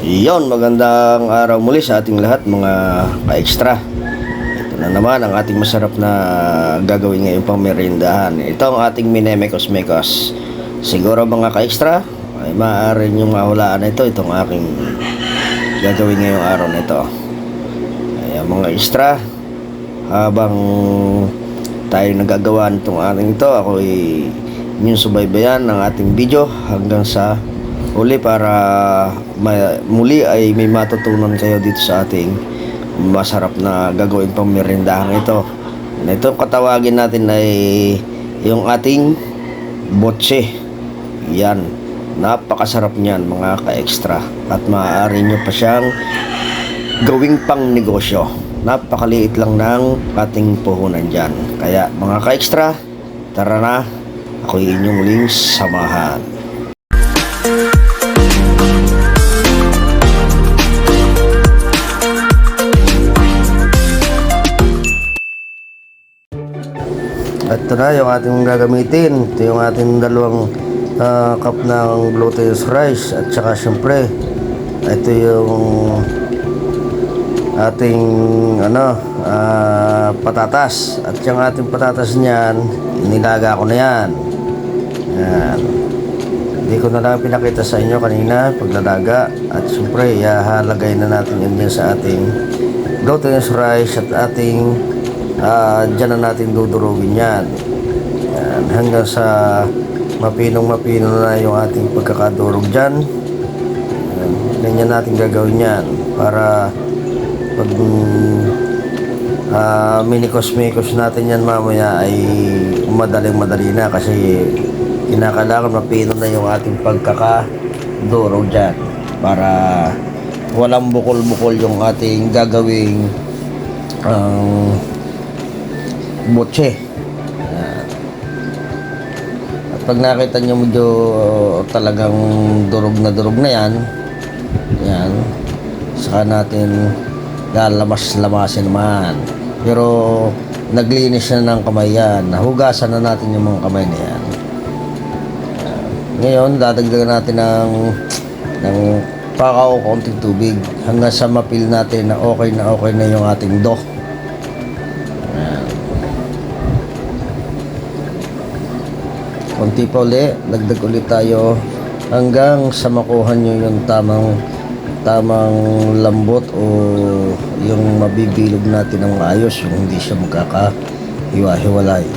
Iyon, magandang araw muli sa ating lahat mga ka-extra. Ito na naman ang ating masarap na gagawin ngayong pang merindahan. Ito ang ating minemekos-mekos. Siguro mga ka-extra, ay maaari niyong mahulaan ito. Itong aking gagawin ngayong araw na ito. Ayan mga extra, habang tayo nagagawa nitong ating ito, ako ay inyong subaybayan ng ating video hanggang sa uli para ma- muli ay may matutunan kayo dito sa ating masarap na gagawin pang merindahan ito. Itong katawagin natin ay yung ating botse. Yan. Napakasarap niyan mga ka-extra. At maaari nyo pa siyang gawing pang negosyo. Napakaliit lang ng ating puhunan dyan. Kaya mga ka-extra, tara na. Ako inyong muling samahan. At ito na yung ating gagamitin. Ito yung ating dalawang ah, cup ng glutinous rice. At saka syempre, ito yung ating ano, ah, patatas. At yung ating patatas niyan, inilaga ko na yan. Yan. Hindi ko na lang pinakita sa inyo kanina paglalaga. At syempre, ihahalagay na natin yan din sa ating glutinous rice at ating ah dyan na natin dudurugin yan. yan. Hanggang sa mapinong mapino na yung ating pagkakadurog dyan. Yan. Ganyan natin gagawin yan para pag ah minikos-mikos natin yan mamaya ay madaling madali na kasi kinakailangan mapino na yung ating pagkakadurog dyan para walang bukol-bukol yung ating gagawing ang botse. Yan. At pag nakita nyo medyo talagang durog na durog na yan, yan, saka natin lalamas-lamasin naman. Pero naglinis na ng kamay yan. Nahugasan na natin yung mga kamay na yan. Ngayon, dadagdagan natin ng ng pakaw konting tubig hanggang sa mapil natin na okay na okay na yung ating dough. Konti pa uli, dagdag ulit tayo hanggang sa makuha nyo yung tamang tamang lambot o yung mabibilog natin ng maayos yung hindi siya magkakahiwa-hiwalay.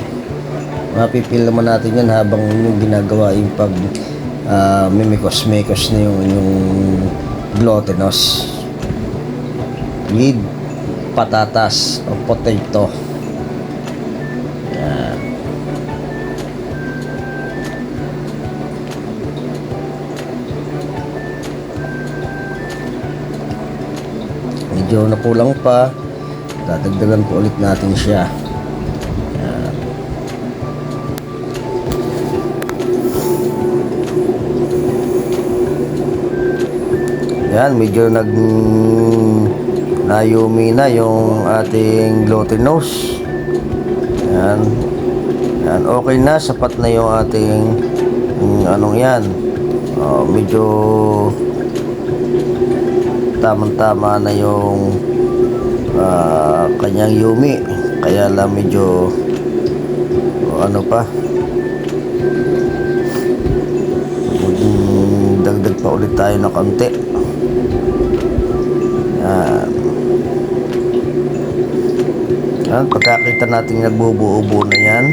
Mapipil naman natin yan habang yung ginagawa yung pag uh, mimikos-mikos na yung yung glutinous with patatas o potato medyo nakulang pa dadagdagan po ulit natin siya. Yan. yan medyo nag nayumi na yung ating glutinous yan. Yan okay na sapat na yung ating yung anong yan? Oh, medyo tamang-tama na yung ah, kanyang yumi. Kaya lang medyo ano pa Mm, dagdag pa ulit tayo na konti. Yan. Yan, pagkakita natin nagbubuo-buo na yan.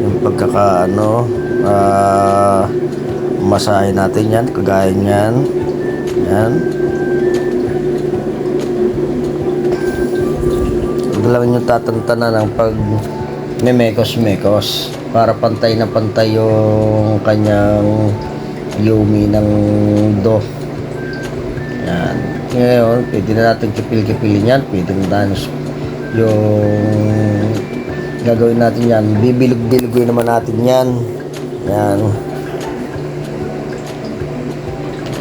Yung pagkaka ano, ah, masahe natin yan, kagaya niyan. Yan. Huwag lang nyo tatantanan ng pag memekos-mekos para pantay na pantay yung kanyang yumi ng do. Yan. Ngayon, pwede na natin kipil-kipilin yan. Pwede na tayo yung gagawin natin yan. Bibilog-bilogoy naman natin yan. Yan.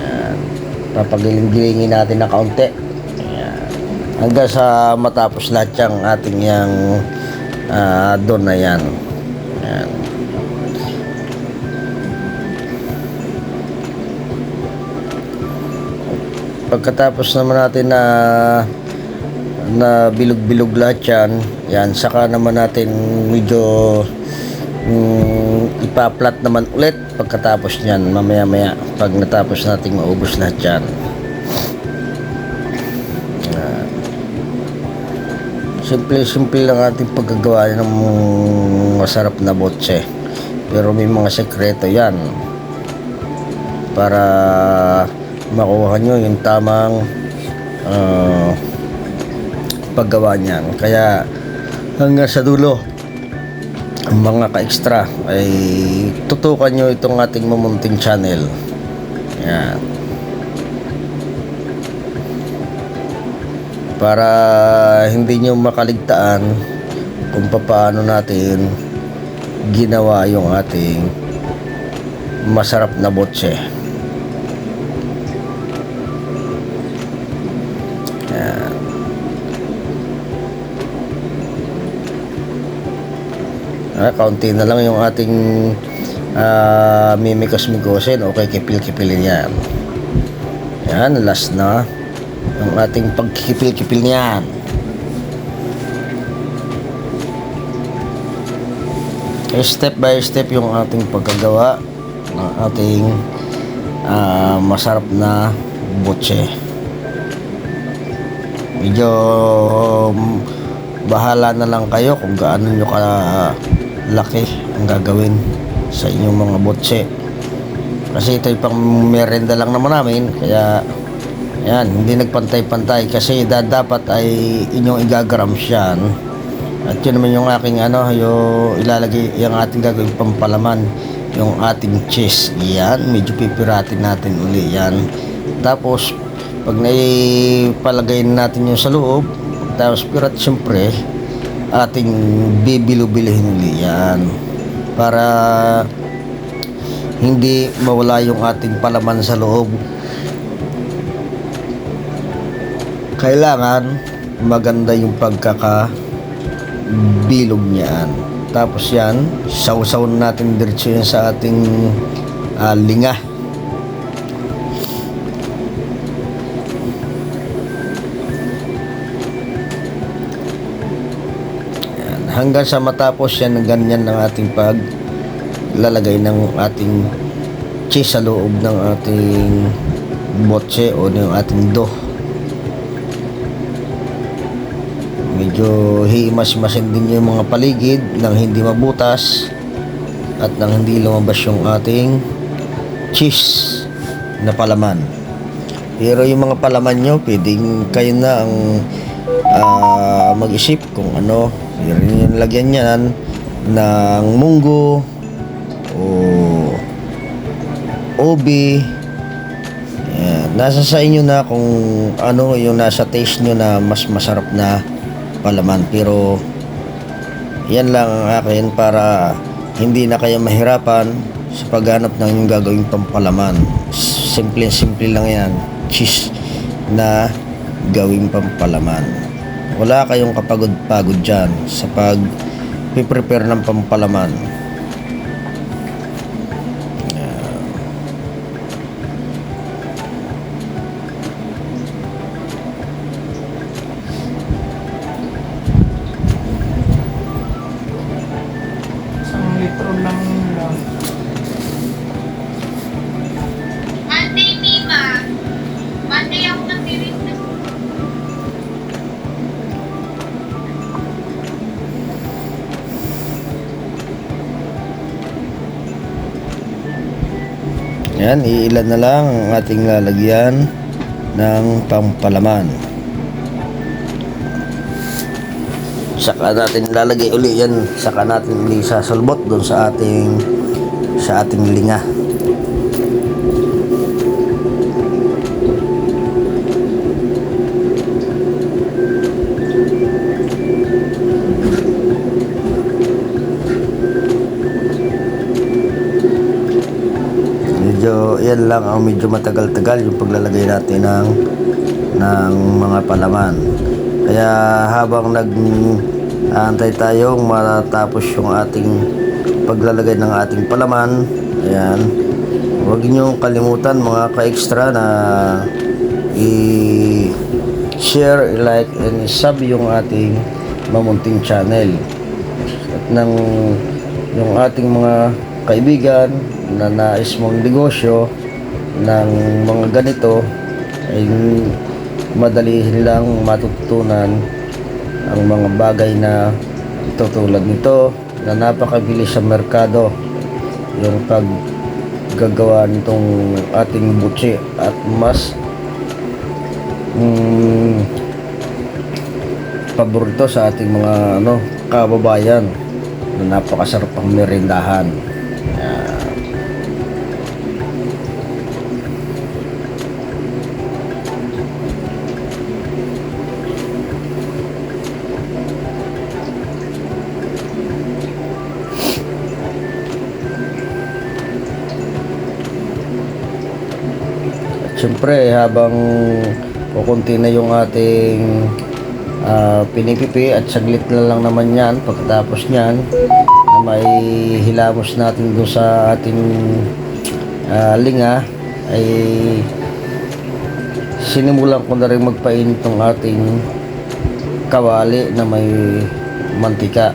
Yan. Papagiling-gilingin natin na kaunti. Hanggang sa matapos lahat yung ating yung ah, doon na yan. Yan. pagkatapos naman natin na na bilog-bilog lahat yan, yan, saka naman natin medyo mm, ipa-flat naman ulit pagkatapos niyan, mamaya-maya, pag natapos nating maubos lahat. Yan. Simple-simple lang ating paggagawa ng masarap na botse. Pero may mga sekreto yan para makuha nyo yung tamang ah, paggawa niyan. Kaya hanggang sa dulo, mga ka-extra ay tutukan nyo itong ating mamunting channel. Yan. Para hindi nyo makaligtaan kung paano natin ginawa yung ating masarap na botse. Ah, kaunti na lang yung ating ah, mimikos-mikosin. Okay, kipil-kipilin yan. Yan, last na. Yung ating pagkikipil-kipil niyan. Step by step yung ating pagkagawa ng ating ah, masarap na botse. Medyo um, bahala na lang kayo kung gaano nyo ka laki ang gagawin sa inyong mga botse. Kasi ito yung pang merenda lang naman namin. Kaya, yan, hindi nagpantay-pantay. Kasi da, dapat ay inyong igagrams yan. At yun naman yung aking ano, yung ilalagay, yung ating gagawin pampalaman. Yung ating cheese. Yan, medyo pipiratin natin uli yan. Tapos, pag naipalagay natin yung sa loob, tapos pirat siyempre, ating bibilubilihin uli yan. Para hindi mawala yung ating palaman sa loob. Kailangan maganda yung pagkaka bilog niyan. Tapos yan, sausaw natin diretso yan sa ating ah, linga. Yan. Hanggang sa matapos yan ng ganyan ng ating pag lalagay ng ating cheese sa loob ng ating botse o ng ating dough. Medyo himas-masin din yung mga paligid nang hindi mabutas at nang hindi lumabas yung ating cheese na palaman. Pero yung mga palaman nyo, pwedeng kayo na ang ah, mag-isip kung ano. Pero yung lagyan niyan ng munggo o obi. Yan. Nasa sa inyo na kung ano yung nasa taste nyo na mas masarap na palaman. Pero yan lang ang akin para hindi na kayo mahirapan sa paghanap ng inyong gagawing pampalaman. Simple-simple lang yan. Cheese na gawing pampalaman. Wala kayong kapagod-pagod dyan sa pag prepare ng pampalaman. Yan, iilan na lang ang ating lalagyan ng pampalaman. Saka natin lalagay uli yan, saka natin uli sasalbot doon sa ating sa ating linga. Lang ang medyo matagal-tagal yung paglalagay natin ng ng mga palaman. Kaya habang nag antay tayong matapos yung ating paglalagay ng ating palaman, ayan, huwag niyo kalimutan mga ka-extra na i-share, i-like, and i-sub yung ating mamunting channel. At ng yung ating mga kaibigan na nais mong negosyo ng mga ganito ay madali lang matutunan ang mga bagay na ito tulad nito na napakabilis sa merkado yung paggagawa nitong ating butsi at mas mm, paborito sa ating mga ano kababayan na napakasarap ang merindahan. Yan. At syempre, habang kukunti na yung ating ah, pinipipi at saglit na lang naman yan pagkatapos niyan na may hilamos natin doon sa ating ah, linga ay sinimulan ko na rin magpainit ng ating kawali na may mantika.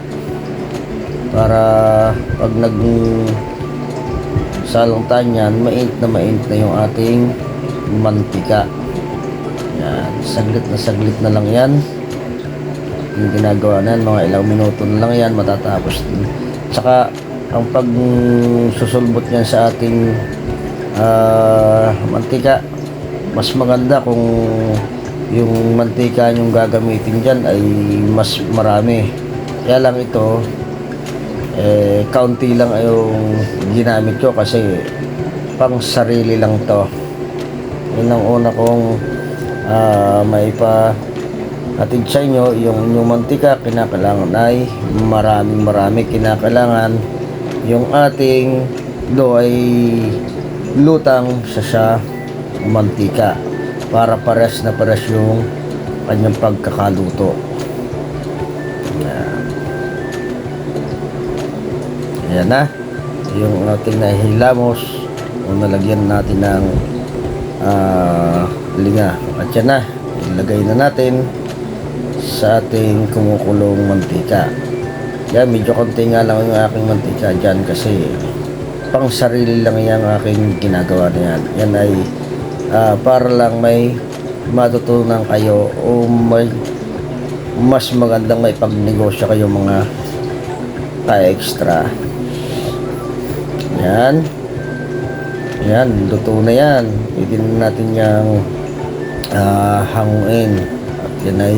Para pag nag salong tanyan mainit na mainit na yung ating mantika. Yan. Saglit na saglit na lang yan. Yung ginagawa na yan, mga ilang minuto na lang yan matatapos tsaka ang pag susulbot niyan sa ating ah, mantika mas maganda kung yung mantika yung gagamitin dyan ay mas marami. Kaya lang ito eh kaunti lang yung ginamit ko kasi pang sarili lang to yun ang una kong ah, maipa hatid sa inyo yung inyong mantika kinakailangan ay maraming marami kinakailangan yung ating do ay lutang sa sa mantika para pares na pares yung kanyang pagkakaluto. Yan. Ayan na. Yung ating nahilamos o nalagyan natin ng ah, linga at yan na. Ilagay na natin sa ating kumukulong mantika. Yan medyo konti nga lang yung aking mantika dyan kasi pang sarili lang yan aking ginagawa na yan. Yan ay ah, para lang may matutunan kayo o may mas magandang may pagnegosyo kayo mga ka-extra. Yan yan luto na yan. Pwede na natin yung ah, hanguin. At yan ay